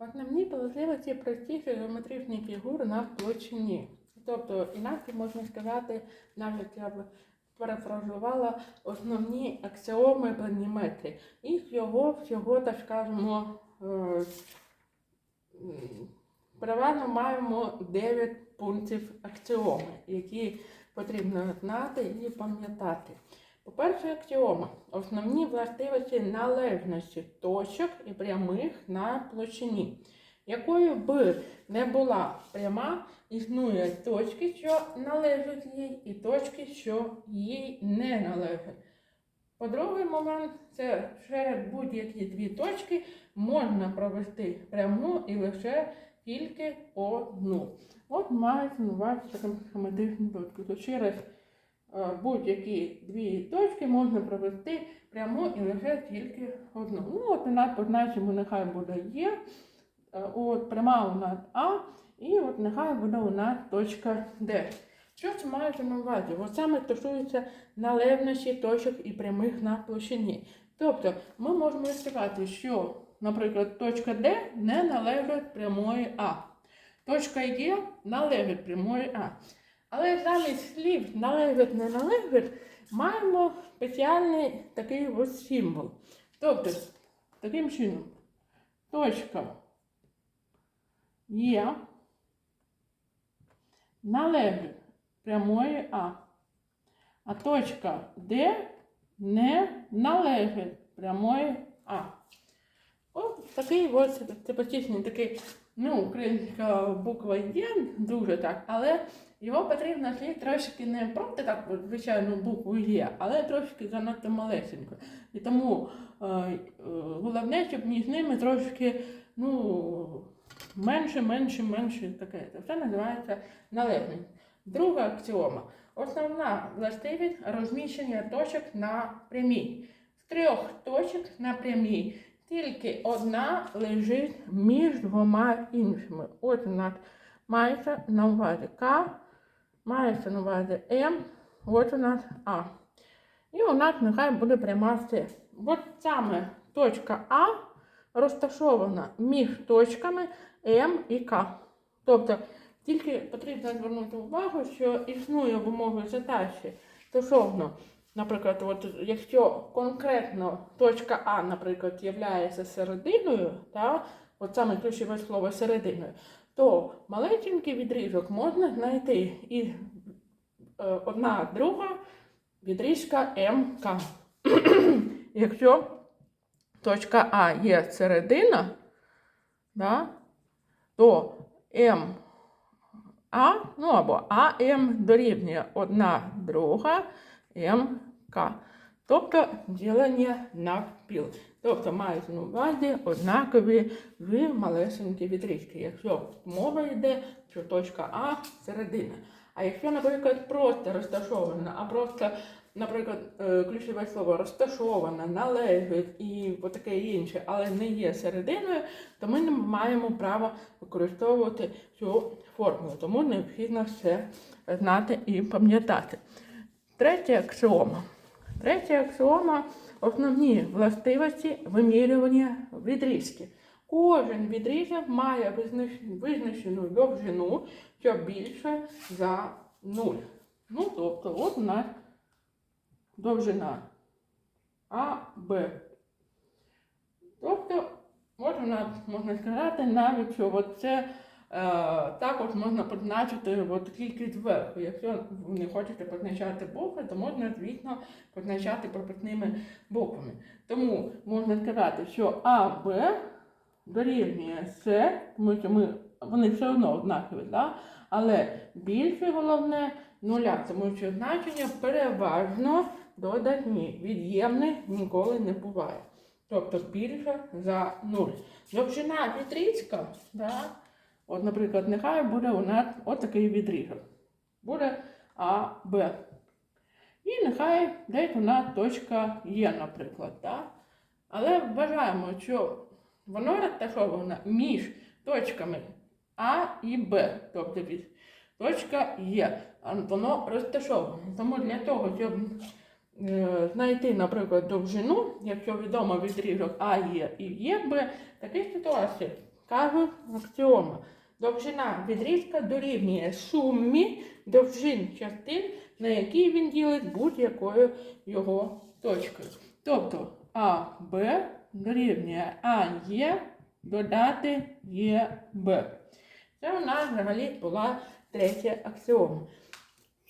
Основні властивості простіших геометричних фігур на площині. Тобто, інакше можна сказати, навіть я б перефразувала основні аксіоми планіметрії. І всього, всього, так скажемо, е, переважно маємо 9 пунктів аксіоми, які потрібно знати і пам'ятати. По-перше, аксіома. Основні властивості належності точок і прямих на площині. Якою би не була пряма, існує точки, що належать їй, і точки, що їй не належать. По-другий момент, це серед будь-які дві точки можна провести пряму і лише тільки одну. От мають таку схематичну точку. То через будь-які дві точки можна провести пряму і лише тільки одну. Ну, от у позначимо, нехай буде Є, е, от пряма у нас А, і от нехай буде у нас точка Д. Що це мається на увазі? От саме стосується належності точок і прямих на площині. Тобто ми можемо сказати, що, наприклад, точка Д не належить прямої А. Точка Є належить прямої А. Але замість слів належить, не належить, маємо спеціальний такий ось символ. Тобто, таким чином, точка Є належить прямої А. А точка Д не належить прямої А. Ось такий ось типотичний такий, ну, українська буква є, дуже так, але його потрібно слід трошки не просто так, звичайну букву є, але трошки занадто малесенько. І тому е, е, головне, щоб між ними трошки, ну, менше, менше, менше таке. Це все називається належність. Друга аксіома. Основна властивість розміщення точок на прямій. З трьох точок на прямій тільки одна лежить між двома іншими. От у нас мається на увазі К, мається на увазі М, от у нас А. І у нас нехай буде пряма С. От саме точка А розташована між точками М і К. Тобто тільки потрібно звернути увагу, що існує в умові задачі стосовно, наприклад, от якщо конкретно точка А, наприклад, є серединою, та, от саме ключове слово серединою, то малесенький відрізок можна знайти і е, одна друга відрізка МК. Якщо точка А є середина, да, то М а, ну або АМ дорівнює одна друга МК. Тобто ділення навпіл. Тобто мають на увазі однакові дві малесенькі відрізки. Якщо мова йде, що точка А середина. А якщо, наприклад, просто розташована, а просто, наприклад, е, ключове слово розташована, належить і таке інше, але не є серединою, то ми не маємо права використовувати цю формулу. Тому необхідно все знати і пам'ятати. Третя аксіома. Третя аксіома основні властивості вимірювання відрізків. Кожен відрізок має визначену довжину, що більше за 0. Ну, тобто, от у нас довжина А, Б. Тобто, от у нас можна сказати навіть, що це також можна позначити от кількість верху. Якщо ви не хочете позначати букви, то можна, звісно, позначати пропускними буквами. Тому можна сказати, що А, Б дорівнює С, тому що ми, вони все одно однакові, да? але більше головне нуля, тому що значення переважно додатні. Від'ємних ніколи не буває. Тобто більше за 0. Довжина відрізка, да? От, наприклад, нехай буде у нас отакий відрізок. Буде А, Б. І нехай десь у нас точка є, наприклад. Да? Але вважаємо, що воно розташовано між точками А і Б. Тобто від- точка є. Воно розташоване. Тому для того, щоб е, знайти, наприклад, довжину, якщо відомо відрізок А є і є Б, в такій ситуації кажуть аксіома. Довжина відрізка дорівнює сумі довжин частин, на які він ділить будь-якою його точкою. Тобто А, Б дорівнює А, Є додати Є, Б. Це у нас взагалі була третя аксіома.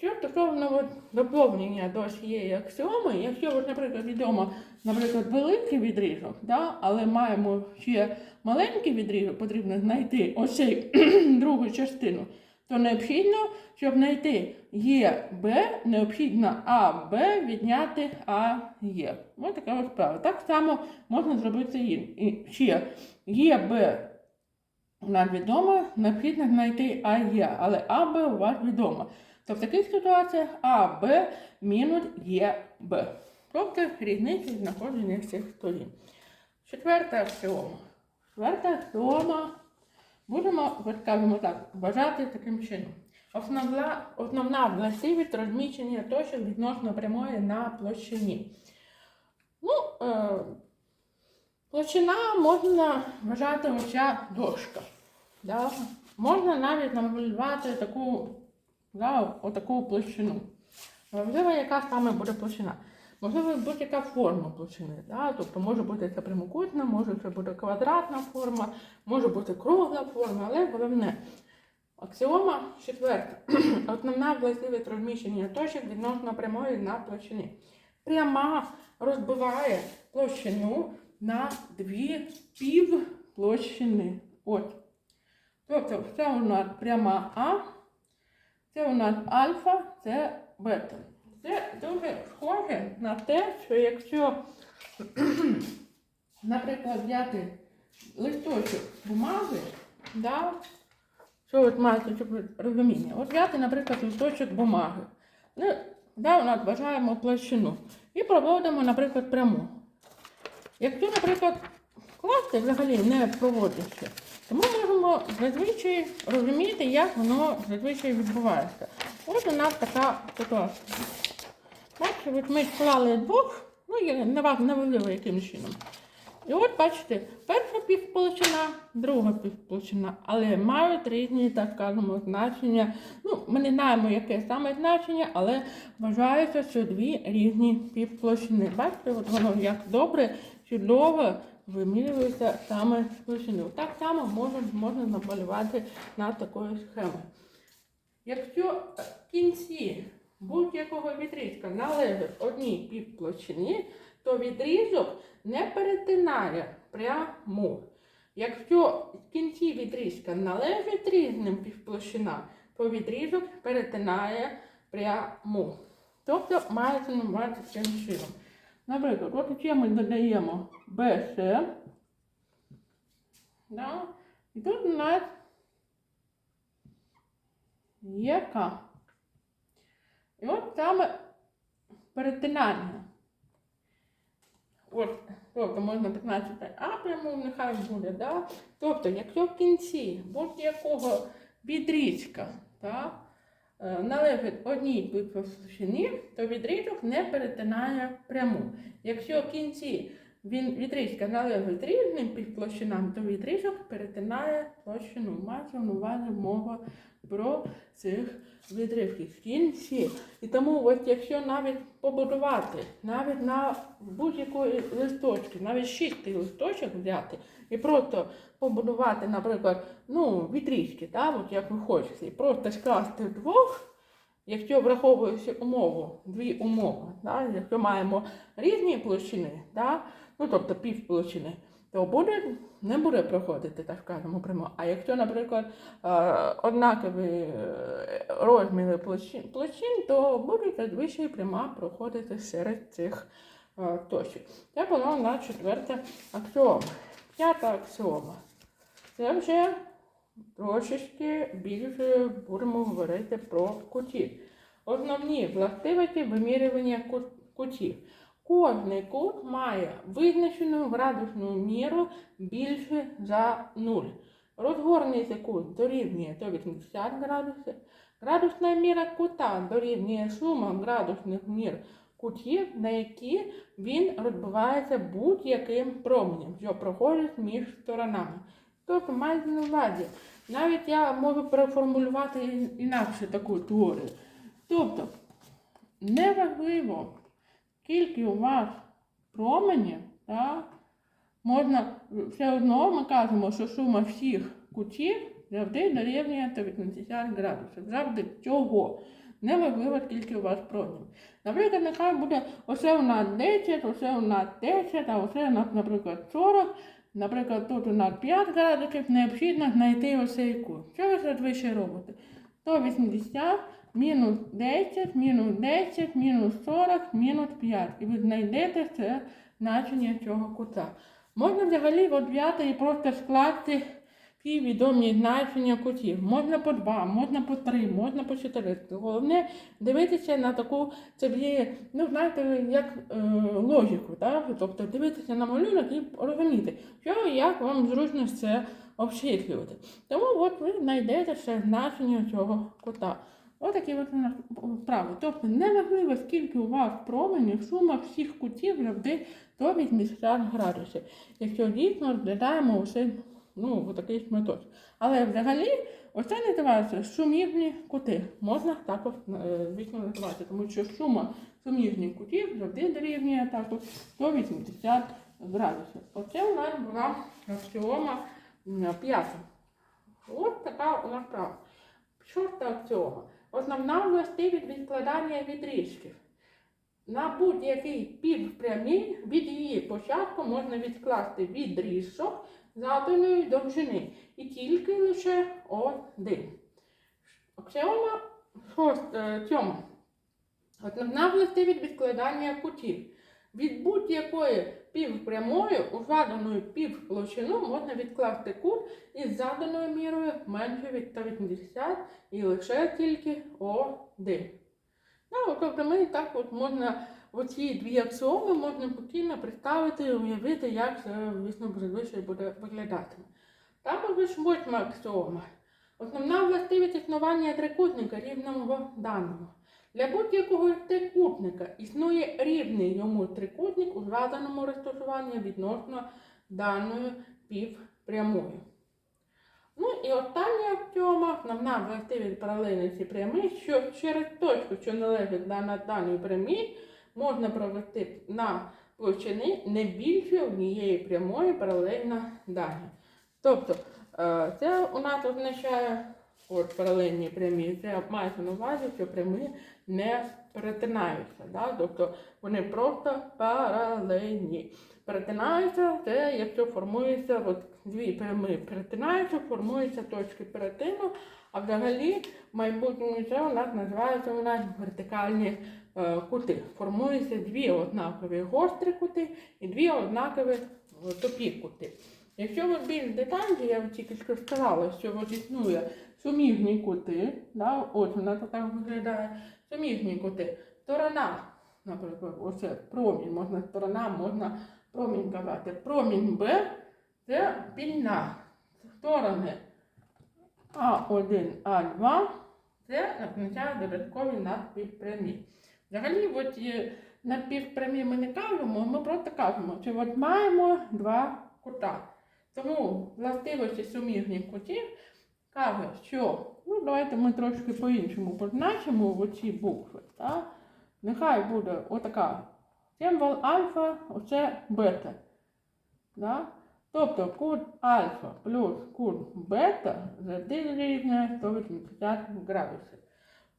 Що стосовно доповнення до цієї аксіоми, якщо, от, наприклад, відомо, наприклад, великий відрізок, да, але маємо ще маленький відрізок, потрібно знайти оцей другу частину, то необхідно, щоб знайти Є Б, необхідно А, Б відняти А, Є. Ось така ось справа. Так само можна зробити і ще Є Б у нас відомо, необхідно знайти А, Є, але А, Б у вас відомо. То в таких ситуаціях А, Б мінус Є, Б. Тобто різниця знаходження цих сторін. Четверта аксіома. Четверта аксіома будемо, скажімо так, вважати таким чином. Основна, основна властивість розміщення точок відносно прямої на площині. Ну, е, площина можна вважати оця дошка. Да? Можна навіть намалювати таку, да, отаку площину. Можливо, яка саме буде площина. Можливо, будь-яка форма площини. Да? Тобто може бути це прямокутна, може це буде квадратна форма, може бути кругла форма, але головне. Аксіома четверта. Основна властивість розміщення точок відносно прямої на площині. Пряма розбиває площину на дві півплощини. От. Тобто це у нас пряма А, це у нас альфа, це бета. Це дуже схоже на те, що якщо, наприклад, взяти листочок бумаги, да, що от маєте розуміння? От взяти, наприклад, листочок бумаги. Ну, да, у нас вважаємо площину. І проводимо, наприклад, пряму. Якщо, наприклад, класти взагалі не проводиться, то ми можемо зазвичай розуміти, як воно зазвичай відбувається. От у нас така ситуація. Бачите, от ми склали двох, ну є не ва- неважливо яким чином. І от бачите, перша півплощина, друга півплощина, але мають різні, так скажемо, значення. Ну, ми не знаємо, яке саме значення, але вважається, що дві різні півплощини. Бачите, от воно як добре, чудово вимірюється саме з. Так само можна, можна намалювати на такою схемою. Якщо в кінці будь-якого відрізка належить одній півплощині, то відрізок не перетинає пряму. Якщо в кінці відрізка належить різним півплощинам, то відрізок перетинає пряму. Тобто мається на увазі цим чином. Наприклад, от ще ми додаємо BC. Да? І тут у нас є К. І от саме перетинання. От, тобто можна позначити А пряму, нехай буде, да? Тобто, якщо в кінці будь-якого відрізка да, е, належить одній півплощині, то відрізок не перетинає пряму. Якщо в кінці він відрізка належить різним півплощинам, то відрізок перетинає площину. Мається на увазі мова про цих відривків в кінці. І тому, от якщо навіть побудувати, навіть на будь-якої листочки, навіть шістий листочок взяти і просто побудувати, наприклад, ну, відрізки, так, от як ви хочете, і просто скласти вдвох, якщо враховуючи умову, дві умови, да, якщо маємо різні площини, да, ну тобто півплощини, то буде, не буде проходити, так скажемо, прямо. А якщо, наприклад, е, однакові е, розміри площин, площин, то буде зазвичай пряма проходити серед цих е, точок. Це була у нас четверта аксіома. П'ята аксіома. Це вже трошечки більше будемо говорити про кутів. Основні властивості вимірювання кутів. Кожний кут має визначену градусну міру більше за 0. Розгорнутий кут дорівнює 180 градусів. Градусна міра кута дорівнює сума градусних мір кутів, на які він розбивається будь-яким променем, що проходить між сторонами. Тобто мається на увазі. Навіть я можу переформулювати інакше таку теорію. Тобто, неважливо, скільки у вас променів, так, можна все одно ми кажемо, що сума всіх кутів завжди дорівнює 180 градусів. Завжди цього. Неважливо, скільки у вас променів. Наприклад, нехай буде оце у нас 10, оце у нас 10, а оце у нас, наприклад, 40. Наприклад, тут у нас 5 градусів, необхідно знайти оцей кут. Що ви зазвичай робите? 180 мінус 10, мінус 10, мінус 40, мінус 5. І ви знайдете це значення цього кута. Можна взагалі взяти і просто скласти всі відомі значення кутів. Можна по 2, можна по 3, можна по 4. Головне дивитися на таку собі, ну знаєте, як е, логіку, так? тобто дивитися на малюнок і розуміти, що як вам зручно це обчислювати. Тому от ви знайдете ще значення цього кута. Отакі от у справи. Тобто неважливо, скільки у вас променів, сума всіх кутів завжди 180 градусів. Якщо дійсно розглядаємо усе ну, в такий шматок. Але взагалі оце називається суміжні кути. Можна також е, звісно називати, тому що сума суміжних кутів завжди дорівнює також 180 градусів. Оце у нас була аксіома п'ята. Ось така у нас права. Шоста аксіома. Основна властивість відкладання відрізків. На будь-який півпрямій від її початку можна відкласти відрізок заданої довжини і тільки лише один. Аксіома шоста, сьома. Основна властивість відкладання кутів. Від будь-якої півпрямої у задану півплощину можна відкласти кут із заданою мірою менше від 180 і лише тільки один. Ну, тобто ми так от можна оці дві аксіоми можна спокійно представити і уявити, як це, звісно, зазвичай буде виглядати. Також восьма аксіома. Основна властивість існування трикутника рівного даного. Для будь-якого трикутника існує рівний йому трикутник у зв'язаному розташуванні відносно даної півпрямої. Ну і остання аксіома, основна властивість паралельності прямих, що через точку, що належить до даної прямій, можна провести на площини не більше однієї прямої паралельно даній. Тобто е, це у нас означає от паралельні прямі, це мається на увазі, що прямі не перетинаються. Да? Тобто вони просто паралельні. Перетинаються, це якщо формується от дві прямі перетинаються, формуються точки перетину, а взагалі в майбутньому це у нас називається у нас вертикальні кути. Формуються дві однакові гострі кути і дві однакові е, тупі кути. Якщо ви більш детально, я вам тільки сказала, що от існує суміжні кути, да, от вона така виглядає, суміжні кути, сторона, наприклад, оце промінь, можна сторона, можна промінь казати. Промінь Б це пільна. Сторони А1, А2 це означає додаткові надпівпрямі. Взагалі, от е, надпівпрямі ми не кажемо, ми просто кажемо, що от маємо два кута. Тому властивості суміжних кутів каже, що ну, давайте ми трошки по-іншому позначимо оці букви. Так? Нехай буде отака символ альфа, оце бета. Да? Тобто кут альфа плюс кут бета завжди дорівнює 180 градусів.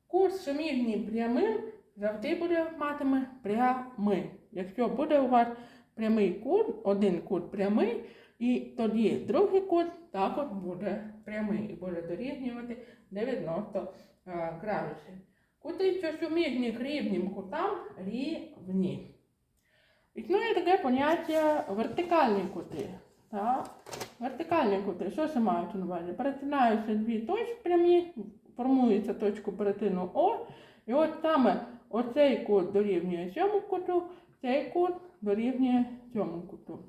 Кут суміжний прямим завжди буде матиме прямий. Якщо буде у вас прямий кут, один кут прямий, і тоді другий кут також буде прямий і буде дорівнювати 90 е, градусів. Кути, що суміжні к рівним кутам рівні. Існує таке поняття вертикальні кути. Так? Вертикальні кути, що це мають на увазі? Перетинаються дві точки прямі, формується точку перетину О, і от саме оцей кут дорівнює цьому куту, цей кут дорівнює цьому куту.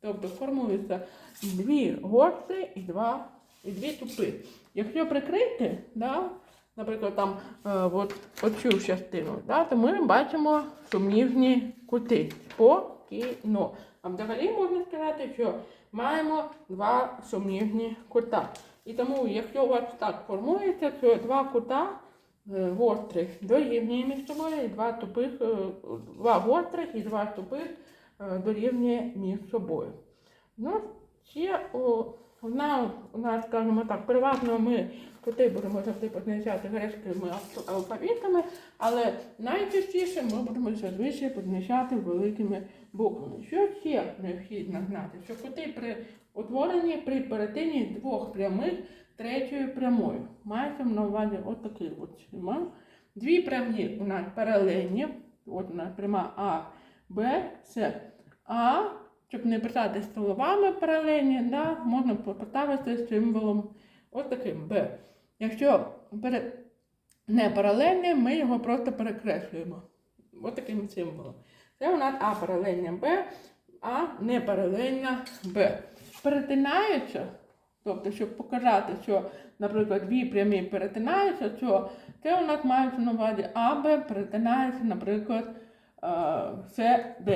Тобто формуються дві гострі і, два, і дві тупи. Якщо прикрити, да, наприклад, там е, от, оцю частину, да, то ми бачимо суміжні кути по кіно. А взагалі можна сказати, що маємо два суміжні кута. І тому, якщо у вас так формується, то два кута гострих дорівнює між собою, і два тупих, е, два гострих і два тупих е, дорівнює між собою. Ну, ще одна у нас, скажімо так, переважно ми кути будемо завжди позначати грецькими алфавітами, але найчастіше ми будемо зазвичай позначати великими буквами. Що ще необхідно знати? Що кути при утворенні при перетині двох прямих третьою прямою. Мається на увазі отакий от схема. Дві прямі у нас паралельні. От у нас пряма А, Б, С. А, щоб не писати словами паралельні, да, можна поставити символом ось таким Б. Якщо не паралельне, ми його просто перекреслюємо. Ось таким символом. Це у нас А паралельна Б, А не паралельна Б. Перетинаються, тобто, щоб показати, що, наприклад, дві прямі перетинаються, що це у нас мається на увазі АБ перетинається, наприклад, СД.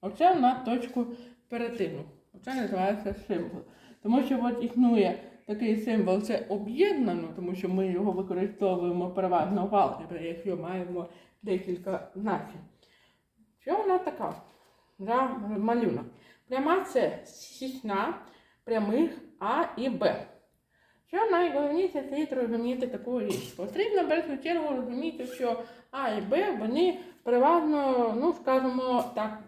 Оце у нас точку перетину. Оце називається символ. Тому що от існує такий символ, це об'єднано, тому що ми його використовуємо переважно в алгебрі, якщо маємо декілька значень. Що вона така? За малюнок. Пряма це сісна прямих А і Б. Що найголовніше слід розуміти таку річ? Потрібно в першу чергу розуміти, що А і Б вони переважно, ну скажімо так,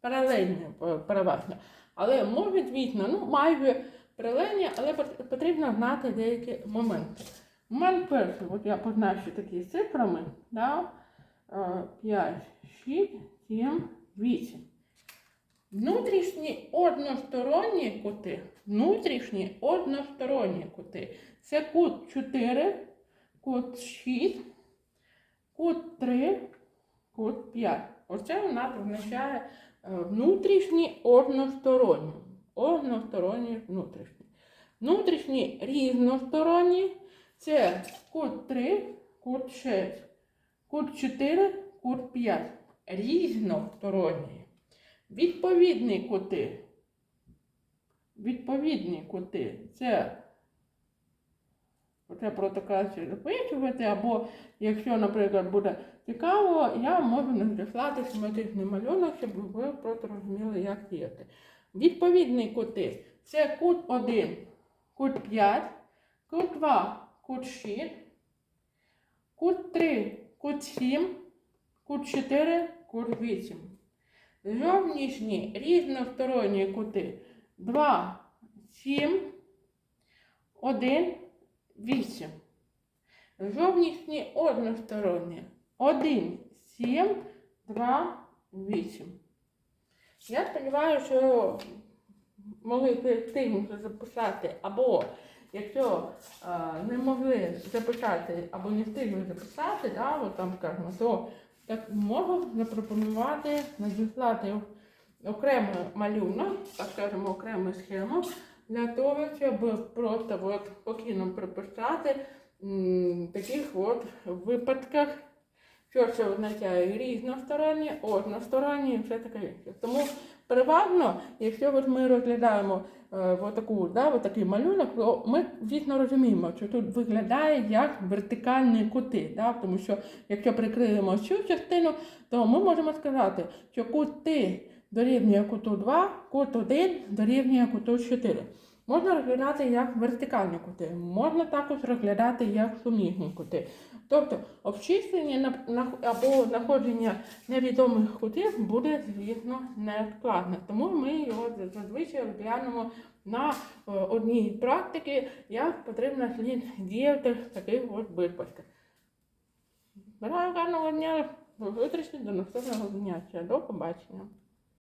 паралельні е, переважно. Але можуть, звісно, ну майже паралельні, але потрібно знати деякі моменти. Момент перший, от я позначу такі цифрами, да? 5, 6, 7, 8. Внутрішні односторонні кути, внутрішні односторонні кути. Це кут 4, кут 6, кут 3, кут 5. Оце у нас означає е, внутрішні односторонні. Односторонні внутрішні. Внутрішні різносторонні це кут 3, кут 6, кут 4, кут 5. Різносторонні. Відповідні кути. Відповідні кути. Це Оце протокацію записувати, або якщо, наприклад, буде цікаво, я можу надіслати схематичний малюнок, щоб ви просто розуміли, як діяти. Відповідні кути це кут 1, кут 5, кут 2, кут 6, кут 3, кут 7, кут 4, кут 8. Зовнішні різносторонні кути 2, 7, 1, 8. Зовнішні односторонні 1, 7, 2, 8. Я сподіваюся, що могли встигнути записати, або якщо а, не могли записати, або не встигли записати, да, от там скажімо, то так можу запропонувати надіслати окремий малюнок, так скажемо, окрему схему для того, щоб просто от спокійно приписати м, таких от випадках, що це означає різносторонні, односторонні і все таке інше. Тому переважно, якщо от ми розглядаємо е, отаку, да, отакий малюнок, то ми звісно розуміємо, що тут виглядає як вертикальні кути. Да, тому що якщо прикриємо цю частину, то ми можемо сказати, що кути дорівнює куту 2, кут 1 дорівнює куту 4. Можна розглядати як вертикальні кути, можна також розглядати як суміжні кути. Тобто обчислення або знаходження невідомих кутів буде, звісно, нескладне. Тому ми його зазвичай розглянемо на е, одній практиці, як потрібно слід діяти в таких от випадках. Бажаю гарного дня, зустрічі, до наступного заняття. До побачення.